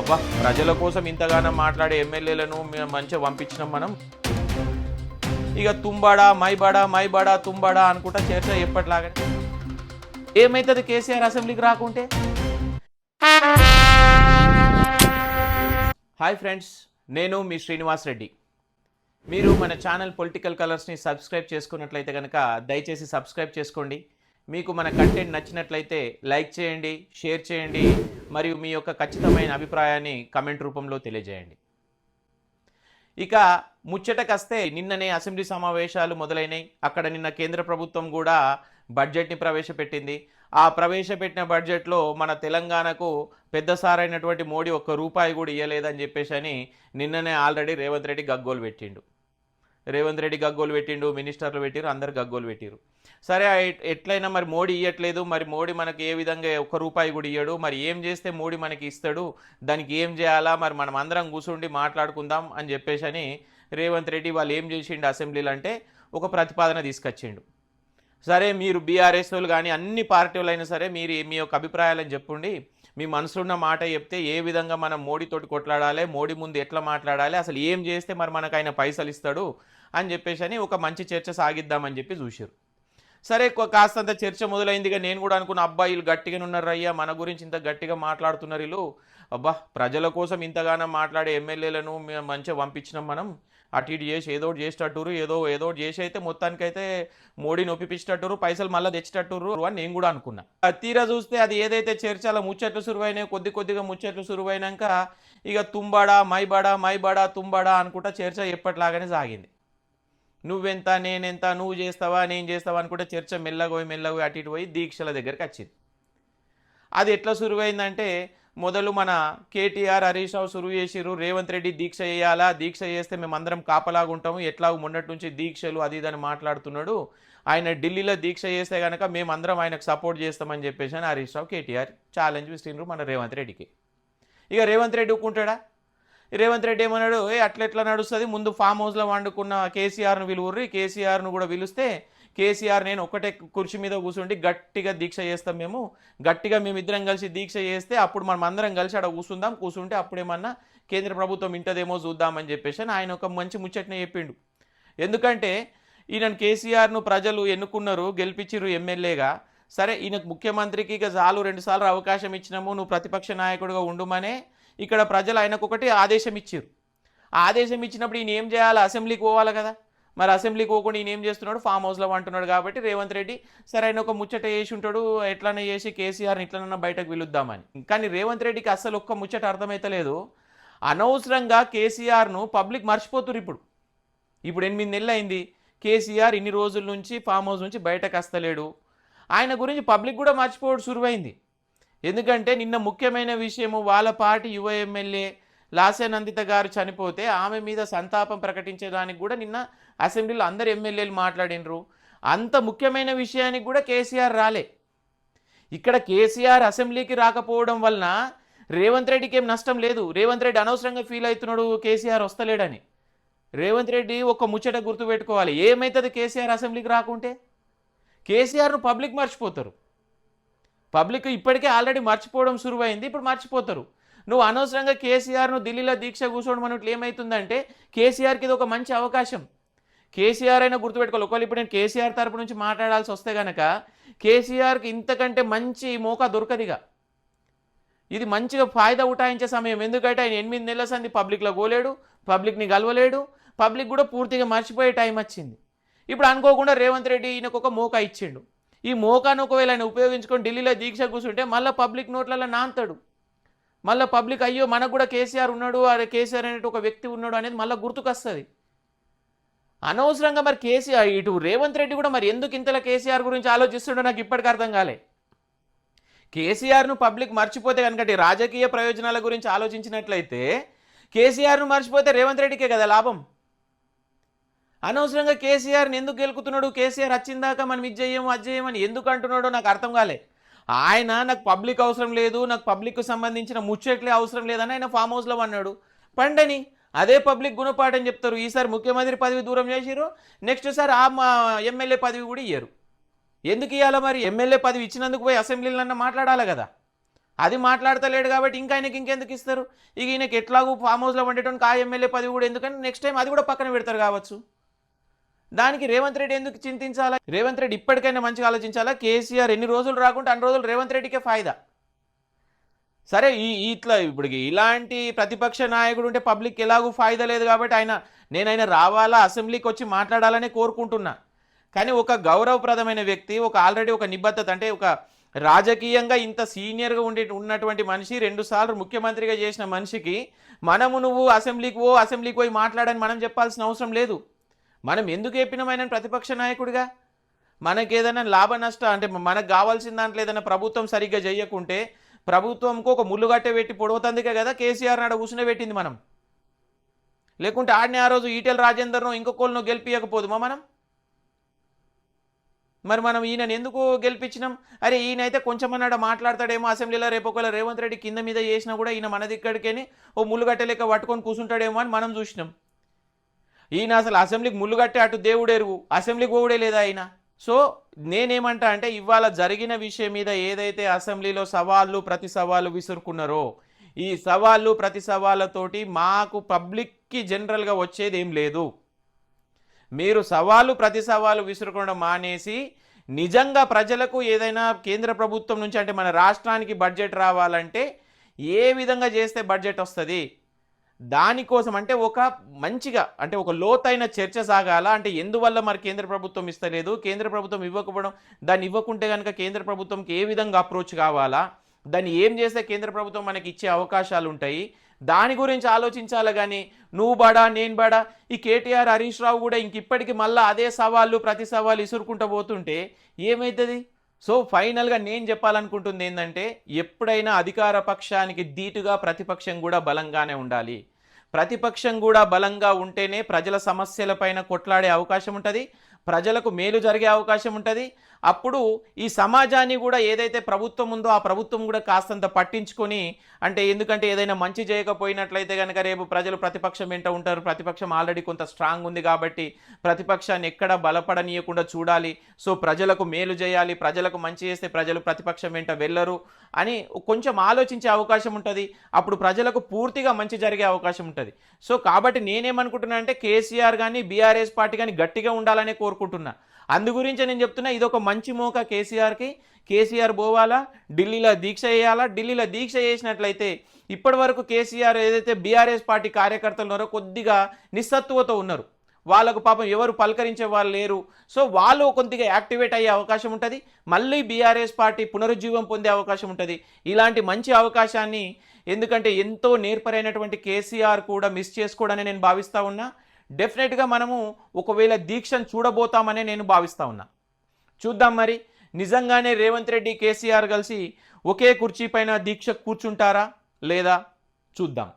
అబ్బా ప్రజల కోసం ఇంతగానో మాట్లాడే ఎమ్మెల్యేలను మేము మంచిగా పంపించినాం మనం. ఇక తుంబాడా మైబాడా మైబాడా తుంబాడా అనుకుంటా చర్చ ఎప్పటిలాగా. ఏమైతుంది కేసీఆర్ అసెంబ్లీకి రాకుంటే? హాయ్ ఫ్రెండ్స్ నేను మీ శ్రీనివాస్ రెడ్డి. మీరు మన ఛానల్ పొలిటికల్ కలర్స్ని సబ్స్క్రైబ్ చేసుకున్నట్లయితే కనుక దయచేసి సబ్స్క్రైబ్ చేసుకోండి. మీకు మన కంటెంట్ నచ్చినట్లయితే లైక్ చేయండి షేర్ చేయండి మరియు మీ యొక్క ఖచ్చితమైన అభిప్రాయాన్ని కమెంట్ రూపంలో తెలియజేయండి. ఇక ముచ్చటకొస్తే నిన్ననే అసెంబ్లీ సమావేశాలు మొదలైనాయి. అక్కడ నిన్న కేంద్ర ప్రభుత్వం కూడా బడ్జెట్ని ప్రవేశపెట్టింది. ఆ ప్రవేశపెట్టిన బడ్జెట్లో మన తెలంగాణకు పెద్దసారైనటువంటి మోడీ ఒక్క రూపాయి కూడా ఇవ్వలేదని చెప్పేసి అని నిన్ననే ఆల్రెడీ రేవంత్ రెడ్డి గగ్గోలు పెట్టిండు. రేవంత్ రెడ్డి గగ్గోలు పెట్టిండు మినిస్టర్లు పెట్టిరు అందరు గగ్గోలు పెట్టిరు సరే ఎట్లయినా మరి మోడీ ఇవ్వట్లేదు మరి మోడీ మనకి ఏ విధంగా ఒక్క రూపాయి కూడా ఇవ్వడు మరి ఏం చేస్తే మోడీ మనకి ఇస్తాడు దానికి ఏం చేయాలా మరి మనం అందరం కూర్చుండి మాట్లాడుకుందాం అని చెప్పేసి అని రేవంత్ రెడ్డి వాళ్ళు ఏం చేసిండు అసెంబ్లీలో అంటే ఒక ప్రతిపాదన తీసుకొచ్చిండు. సరే మీరు బీఆర్ఎస్ వాళ్ళు కానీ అన్ని పార్టీలు అయినా సరే మీరు మీ యొక్క అభిప్రాయాలను చెప్పండి మీ మనసులో మాట చెప్తే ఏ విధంగా మనం మోడీతోటి కొట్లాడాలి మోడీ ముందు ఎట్లా మాట్లాడాలి అసలు ఏం చేస్తే మరి మనకు ఆయన పైసలు ఇస్తాడు అని చెప్పేసి అని ఒక మంచి చర్చ సాగిద్దామని చెప్పి చూసారు సరే కాస్తంత చర్చ మొదలైందిగా నేను కూడా అనుకున్న అబ్బా వీళ్ళు గట్టిగా ఉన్నారు అయ్యా మన గురించి ఇంత గట్టిగా మాట్లాడుతున్నారు వీళ్ళు. అబ్బా ప్రజల కోసం ఇంతగానో మాట్లాడే ఎమ్మెల్యేలను మేము మంచిగా పంపించినాం మనం. అటు ఇటు చేసి ఏదో చేసేటట్టురు ఏదో ఏదో చేసి అయితే మొత్తానికైతే మోడీని ఒప్పిపించేటట్టురు పైసలు మళ్ళీ తెచ్చేటట్టురు అని నేను కూడా అనుకున్నా. తీరా చూస్తే అది ఏదైతే చర్చ అలా ముచ్చట్లు సురువైనాయి కొద్ది కొద్దిగా ముచ్చట్లు సురువైనాక ఇక తుంబాడా మైబాడా మైబాడా తుంబాడా అనుకుంటా చర్చ ఎప్పటిలాగానే సాగింది. నువ్వెంత నేనెంత నువ్వు చేస్తావా నేను చేస్తావా అనుకుంటే చర్చ మెల్లగా పోయి మెల్లగా అటు ఇటు పోయి దీక్షల దగ్గరికి వచ్చింది. అది ఎట్లా సురువైందంటే మొదలు మన కేటీఆర్ హరీష్ రావు సురువు చేసిర్రు రేవంత్ రెడ్డి దీక్ష చేయాలా దీక్ష చేస్తే మేము అందరం కాపలాగా ఉంటాము ఎట్లాగో మొన్నటి నుంచి దీక్షలు అది ఇది అని మాట్లాడుతున్నాడు. ఆయన ఢిల్లీలో దీక్ష చేస్తే కనుక మేము అందరం ఆయనకు సపోర్ట్ చేస్తామని చెప్పేసి అని హరీష్ రావు కేటీఆర్ ఛాలెంజ్ ఇస్తుండ్రు మన రేవంత్ రెడ్డికి. ఇక రేవంత్ రెడ్డి ఊకుంటాడా రేవంత్ రెడ్డి ఏమన్నాడు? ఏ అట్లా ఎట్లా నడుస్తుంది? ముందు ఫామ్ హౌస్లో వండుకున్న కేసీఆర్ను పిలువుర్రి కేసీఆర్ను కూడా పిలిస్తే కేసీఆర్ నేను ఒకటే కుర్చీ మీద కూర్చుండి గట్టిగా దీక్ష చేస్తాం మేము. గట్టిగా మేము ఇద్దరం కలిసి దీక్ష చేస్తే అప్పుడు మనం అందరం కలిసి అక్కడ కూర్చుందాం కూర్చుంటే అప్పుడేమన్నా కేంద్ర ప్రభుత్వం ఇంటదేమో చూద్దామని చెప్పేసి అని ఆయన ఒక మంచి ముచ్చట్నే చెప్పిండు. ఎందుకంటే ఈయన కేసీఆర్ను ప్రజలు ఎన్నుకున్నారు గెలిపించిర్రు ఎమ్మెల్యేగా. సరే ఈయనకు ముఖ్యమంత్రికి ఇక చాలు రెండుసార్లు అవకాశం ఇచ్చినాము. నువ్వు ప్రతిపక్ష నాయకుడిగా ఉండుమనే ఇక్కడ ప్రజలు ఆయనకు ఒకటి ఆదేశం ఇచ్చారు. ఆదేశం ఇచ్చినప్పుడు ఈయన ఏం చేయాలి? అసెంబ్లీకి పోవాలి కదా. మరి అసెంబ్లీకి పోకుండా ఈయన ఏం చేస్తున్నాడు? ఫామ్ హౌస్లో అంటున్నాడు కాబట్టి రేవంత్ రెడ్డి సరే ఆయన ఒక ముచ్చట చేసి ఉంటాడు. ఎట్లనే చేసి కేసీఆర్ని ఇట్లనన్నా బయటకు పిలుద్దామని కానీ రేవంత్ రెడ్డికి అస్సలు ఒక్క ముచ్చట అర్థమైతలేదు. అనవసరంగా కేసీఆర్ను పబ్లిక్ మర్చిపోతురు ఇప్పుడు. ఇప్పుడు ఎనిమిది నెలలు అయింది కేసీఆర్ ఇన్ని రోజుల నుంచి ఫామ్ హౌస్ నుంచి బయటకు వస్తలేడు. ఆయన గురించి పబ్లిక్ కూడా మర్చిపోవడం సురువైంది. ఎందుకంటే నిన్న ముఖ్యమైన విషయము వాళ్ళ పార్టీ యువ ఎమ్మెల్యే లాసే నందిత గారు చనిపోతే ఆమె మీద సంతాపం ప్రకటించేదానికి కూడా నిన్న అసెంబ్లీలో అందరు ఎమ్మెల్యేలు మాట్లాడినరు. అంత ముఖ్యమైన విషయానికి కూడా కేసీఆర్ రాలే. ఇక్కడ కేసీఆర్ అసెంబ్లీకి రాకపోవడం వలన రేవంత్ రెడ్డికి ఏం నష్టం లేదు. రేవంత్ రెడ్డి అనవసరంగా ఫీల్ అవుతున్నాడు కేసీఆర్ వస్తలేడని. రేవంత్ రెడ్డి ఒక ముచ్చట గుర్తుపెట్టుకోవాలి. ఏమవుతుంది కేసీఆర్ అసెంబ్లీకి రాకుంటే? కేసీఆర్ను పబ్లిక్ మర్చిపోతారు. పబ్లిక్ ఇప్పటికే ఆల్రెడీ మర్చిపోవడం సురువైంది ఇప్పుడు మర్చిపోతారు. నువ్వు అనవసరంగా కేసీఆర్ను ఢిల్లీలో దీక్ష కూర్చోవడం అన్నట్లు ఏమవుతుందంటే కేసీఆర్కి ఇది ఒక మంచి అవకాశం. కేసీఆర్ అయినా గుర్తుపెట్టుకోవాలి. ఒకవేళ ఇప్పుడు నేను కేసీఆర్ తరపు నుంచి మాట్లాడాల్సి వస్తే కనుక కేసీఆర్కి ఇంతకంటే మంచి మోకా దొరకదిగా. ఇది మంచిగా ఫాయిదా ఉటాయించే సమయం. ఎందుకంటే ఆయన ఎనిమిది నెలల సంది పబ్లిక్లో పోలేడు పబ్లిక్ని గలవలేడు పబ్లిక్ కూడా పూర్తిగా మర్చిపోయే టైం వచ్చింది. ఇప్పుడు అనుకోకుండా రేవంత్ రెడ్డి ఈయనకు ఒక మోకా ఇచ్చిండు. ఈ మోకాను ఒకవేళ ఆయన ఉపయోగించుకొని ఢిల్లీలో దీక్ష కూర్చుంటే మళ్ళీ పబ్లిక్ నోట్లలో నాంతాడు. మళ్ళీ పబ్లిక్ అయ్యో మనకు కూడా కేసీఆర్ ఉన్నాడు అరే కేసీఆర్ అనేటి ఒక వ్యక్తి ఉన్నాడు అనేది మళ్ళీ గుర్తుకొస్తుంది. అనవసరంగా మరి కేసీఆర్ ఇటు రేవంత్ రెడ్డి కూడా మరి ఎందుకు ఇంతలా కేసీఆర్ గురించి ఆలోచిస్తుండో నాకు ఇప్పటికి అర్థం కాలే. కేసీఆర్ను పబ్లిక్ మర్చిపోతే కనుక రాజకీయ ప్రయోజనాల గురించి ఆలోచించినట్లయితే కేసీఆర్ను మర్చిపోతే రేవంత్ రెడ్డికే కదా లాభం. అనవసరంగా కేసీఆర్ని ఎందుకు గెలుకుతున్నాడు? కేసీఆర్ వచ్చిందాక మనం ఇది చేయము అది చేయమని ఎందుకు అంటున్నాడో నాకు అర్థం కాలే. ఆయన నాకు పబ్లిక్ అవసరం లేదు నాకు పబ్లిక్కు సంబంధించిన ముచ్చట్లే అవసరం లేదని ఆయన ఫామ్ హౌస్లో అన్నాడు. పండని అదే పబ్లిక్ గుణపాఠం చెప్తారు. ఈసారి ముఖ్యమంత్రి పదవి దూరం చేసిరు నెక్స్ట్ సారి ఆ మా ఎమ్మెల్యే పదవి కూడా ఇయ్యరు. ఎందుకు ఇవ్వాలా మరి? ఎమ్మెల్యే పదవి ఇచ్చినందుకు పోయి అసెంబ్లీలన్నా మాట్లాడాలి కదా? అది మాట్లాడతలేడు కాబట్టి ఇంకా ఆయనకి ఇంకెందుకు ఇస్తారు? ఇక ఈయనకి ఎట్లాగూ ఫామ్ హౌస్లో వండేటోనికి ఆ ఎమ్మెల్యే పదవి కూడా ఎందుకని నెక్స్ట్ టైం అది కూడా పక్కన పెడతారు కావచ్చు. దానికి రేవంత్ రెడ్డి ఎందుకు చింతించాలా? రేవంత్ రెడ్డి ఇప్పటికైనా మంచిగా ఆలోచించాలా? కేసీఆర్ ఎన్ని రోజులు రాకుంటే అన్ని రోజులు రేవంత్ రెడ్డికే ఫాయిదా. సరే ఈ ఇట్లా ఇప్పుడు ఇలాంటి ప్రతిపక్ష నాయకుడు ఉంటే పబ్లిక్ ఎలాగూ ఫాయిదా లేదు కాబట్టి ఆయన నేనైనా రావాలా అసెంబ్లీకి వచ్చి మాట్లాడాలనే కోరుకుంటున్నా. కానీ ఒక గౌరవప్రదమైన వ్యక్తి ఒక ఆల్రెడీ ఒక నిబద్ధత అంటే ఒక రాజకీయంగా ఇంత సీనియర్గా ఉండే ఉన్నటువంటి మనిషి రెండుసార్లు ముఖ్యమంత్రిగా చేసిన మనిషికి మనము నువ్వు అసెంబ్లీకి పో అసెంబ్లీకి పోయి మాట్లాడని మనం చెప్పాల్సిన అవసరం లేదు. మనం ఎందుకు చెప్పినామైన ప్రతిపక్ష నాయకుడిగా? మనకి ఏదైనా లాభ నష్ట అంటే మనకు కావాల్సిన దాంట్లో ఏదైనా ప్రభుత్వం సరిగ్గా చేయకుంటే ప్రభుత్వంకు ఒక ముళ్ళుగట్టె పెట్టి పొడవుతుందికే కదా కేసీఆర్ నాడు కూర్చునే పెట్టింది మనం. లేకుంటే ఆడిని ఆ రోజు ఈటెల రాజేందర్ను ఇంకొకళ్ళను గెలిపించకపోదుమా మనం? మరి మనం ఈయనని ఎందుకు గెలిపించినాం? అరే ఈయన అయితే కొంచెం మాట్లాడతాడేమో అసెంబ్లీలో రేపు ఒకవేళ రేవంత్ రెడ్డి కింద మీద చేసినా కూడా ఈయన మన దిక్కడికేని ఓ ముళ్ళుగట్టె లెక్క పట్టుకొని కూర్చుంటాడేమో అని మనం చూసినాం. ఈయన అసలు అసెంబ్లీకి ముళ్ళు కట్టే అటు దేవుడెరువు అసెంబ్లీకి పోవుడే లేదా ఆయన సో నేనేమంటా అంటే ఇవాళ జరిగిన విషయం మీద ఏదైతే అసెంబ్లీలో సవాళ్ళు ప్రతి సవాళ్ళు విసురుకున్నారో ఈ సవాళ్ళు ప్రతి సవాళ్ళతోటి మాకు పబ్లిక్కి జనరల్గా వచ్చేది ఏం లేదు. మీరు సవాలు ప్రతి సవాలు విసురుకోవడం మానేసి నిజంగా ప్రజలకు ఏదైనా కేంద్ర ప్రభుత్వం నుంచి అంటే మన రాష్ట్రానికి బడ్జెట్ రావాలంటే ఏ విధంగా చేస్తే బడ్జెట్ వస్తుంది? దానికోసం అంటే ఒక మంచిగా అంటే ఒక లోతైన చర్చ సాగాల? అంటే ఎందువల్ల మరి కేంద్ర ప్రభుత్వం ఇస్తలేదు? కేంద్ర ప్రభుత్వం ఇవ్వకపోవడం దాన్ని ఇవ్వకుంటే కనుక కేంద్ర ప్రభుత్వంకి ఏ విధంగా అప్రోచ్ కావాలా? దాన్ని ఏం చేస్తే కేంద్ర ప్రభుత్వం మనకి ఇచ్చే అవకాశాలు ఉంటాయి? దాని గురించి ఆలోచించాలి కానీ నువ్వు బడా నేను బడా? ఈ కేటీఆర్ హరీష్ రావు కూడా ఇంక ఇప్పటికి మళ్ళీ అదే సవాళ్ళు ప్రతి సవాళ్ళు ఇసురుకుంటూ పోతుంటే ఏమవుతుంది సో ఫైనల్గా నేను చెప్పాలనుకుంటుంది ఏంటంటే ఎప్పుడైనా అధికార పక్షానికి ధీటుగా ప్రతిపక్షం కూడా బలంగానే ఉండాలి. ప్రతిపక్షం కూడా బలంగా ఉంటేనే ప్రజల సమస్యలపైన కొట్లాడే అవకాశం ఉంటుంది. ప్రజలకు మేలు జరిగే అవకాశం ఉంటుంది. అప్పుడు ఈ సమాజాన్ని కూడా ఏదైతే ప్రభుత్వం ఉందో ఆ ప్రభుత్వం కూడా కాస్తంత పట్టించుకొని అంటే ఎందుకంటే ఏదైనా మంచి చేయకపోయినట్లయితే కనుక రేపు ప్రజలు ప్రతిపక్షం వెంట ఉంటారు ప్రతిపక్షం ఆల్రెడీ కొంత స్ట్రాంగ్ ఉంది కాబట్టి ప్రతిపక్షాన్ని ఎక్కడ బలపడనీయకుండా చూడాలి. సో ప్రజలకు మేలు చేయాలి ప్రజలకు మంచి చేస్తే ప్రజలు ప్రతిపక్షం వెంట వెళ్ళరు అని కొంచెం ఆలోచించే అవకాశం ఉంటుంది. అప్పుడు ప్రజలకు పూర్తిగా మంచి జరిగే అవకాశం ఉంటుంది. సో కాబట్టి నేనేమనుకుంటున్నా అంటే కేసీఆర్ కానీ బీఆర్ఎస్ పార్టీ కానీ గట్టిగా ఉండాలనే కోరుకుంటున్నా. అందు గురించి నేను చెప్తున్నా ఇది ఒక మంచి మోక కేసీఆర్కి. కేసీఆర్ పోవాలా? ఢిల్లీలో దీక్ష చేయాలా? ఢిల్లీలో దీక్ష చేసినట్లయితే ఇప్పటి వరకు కేసీఆర్ ఏదైతే బీఆర్ఎస్ పార్టీ కార్యకర్తలు ఉన్నారో కొద్దిగా నిస్సత్తువతో ఉన్నారు. వాళ్ళకు పాపం ఎవరు పలకరించే వాళ్ళు లేరు. సో వాళ్ళు కొద్దిగా యాక్టివేట్ అయ్యే అవకాశం ఉంటుంది. మళ్ళీ బీఆర్ఎస్ పార్టీ పునరుజ్జీవం పొందే అవకాశం ఉంటుంది. ఇలాంటి మంచి అవకాశాన్ని ఎందుకంటే ఎంతో నేర్పరైనటువంటి కేసీఆర్ కూడా మిస్ చేసుకోవడని నేను భావిస్తూ ఉన్నా. డెఫినెట్గా మనము ఒకవేళ దీక్షను చూడబోతామనే నేను భావిస్తా ఉన్నా. చూద్దాం మరి. నిజంగానే రేవంత్ రెడ్డి కేసీఆర్ కలిసి ఒకే కుర్చీ పైన దీక్ష కూర్చుంటారా? లేదా? చూద్దాం.